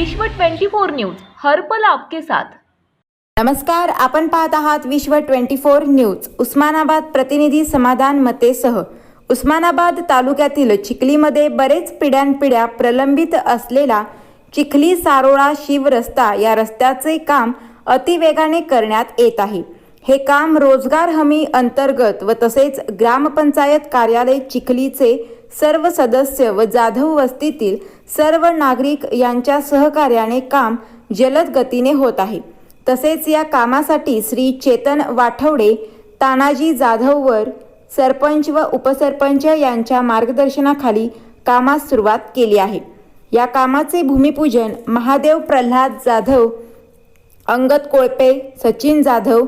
विश्व 24 न्यूज हर्पल आपके साथ. नमस्कार आपण पाहत आहात विश्व 24 न्यूज उस्मानाबाद प्रतिनिधी समाधान मतेसह. उस्मानाबाद तालुक्यातील चिखलीमध्ये बरेच पिढ्यानपिढ्या प्रलंबित असलेला चिखली सारोळा शिव रस्ता या रस्त्याचे काम अतिवेगाने करण्यात येत आहे. हे काम रोजगार हमी अंतर्गत व तसेच ग्रामपंचायत कार्यालय चिखलीचे सर्व सदस्य व जाधव वस्तीतील सर्व नागरिक यांच्या सहकार्याने काम जलद गतीने होत आहे. तसेच या कामासाठी श्री चेतन वाठवडे तानाजी जाधववर सरपंच व उपसरपंच यांच्या मार्गदर्शनाखाली कामास सुरुवात केली आहे. या कामाचे भूमिपूजन महादेव प्रल्हाद जाधव अंगद कोळपे सचिन जाधव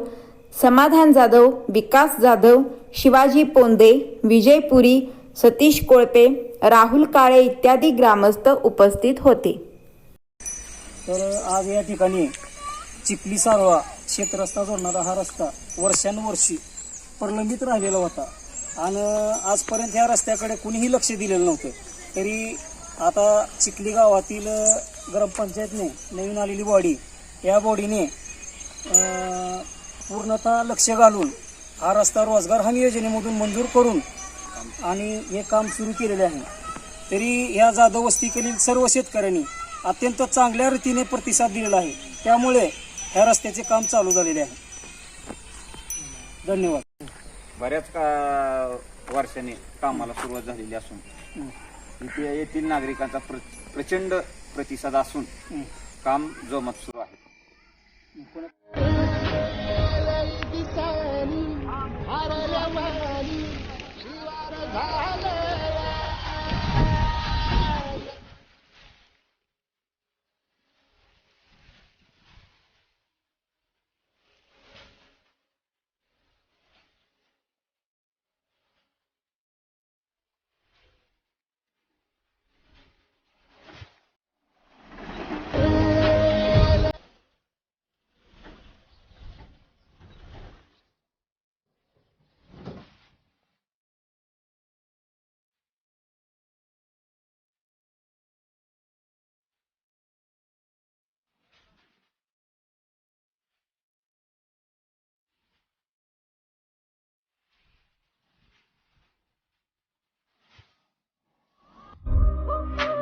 समाधान जाधव विकास जाधव शिवाजी पोंदे विजय पुरी सतीश कोळपे राहुल काळे इत्यादी ग्रामस्थ उपस्थित होते. तर आज या ठिकाणी चिखली सारवा शेतरस्ता जोडणारा हा रस्ता वर्षानुवर्षी प्रलंबित राहिलेला होता. आणि आजपर्यंत ह्या रस्त्याकडे कुणीही लक्ष दिलेलं नव्हतं. तरी आता चिखली गावातील ग्रामपंचायतने नवीन आलेली बॉडी या बॉडीने पूर्णतः लक्ष घालून हा रस्ता रोजगार हमी योजनेमधून मंजूर करून आणि हे काम सुरू केलेले आहे. तरी या जाधव वस्तीकडील सर्व शेतकऱ्यांनी अत्यंत चांगल्या रीतीने प्रतिसाद दिलेला आहे. त्यामुळे ह्या रस्त्याचे काम चालू झालेले आहे. धन्यवाद. बऱ्याच का वर्षाने कामाला सुरुवात झालेली असून इथे येथील नागरिकांचा प्र प्रचंड प्रतिसाद असून काम जोमात सुरू आहे. sorry.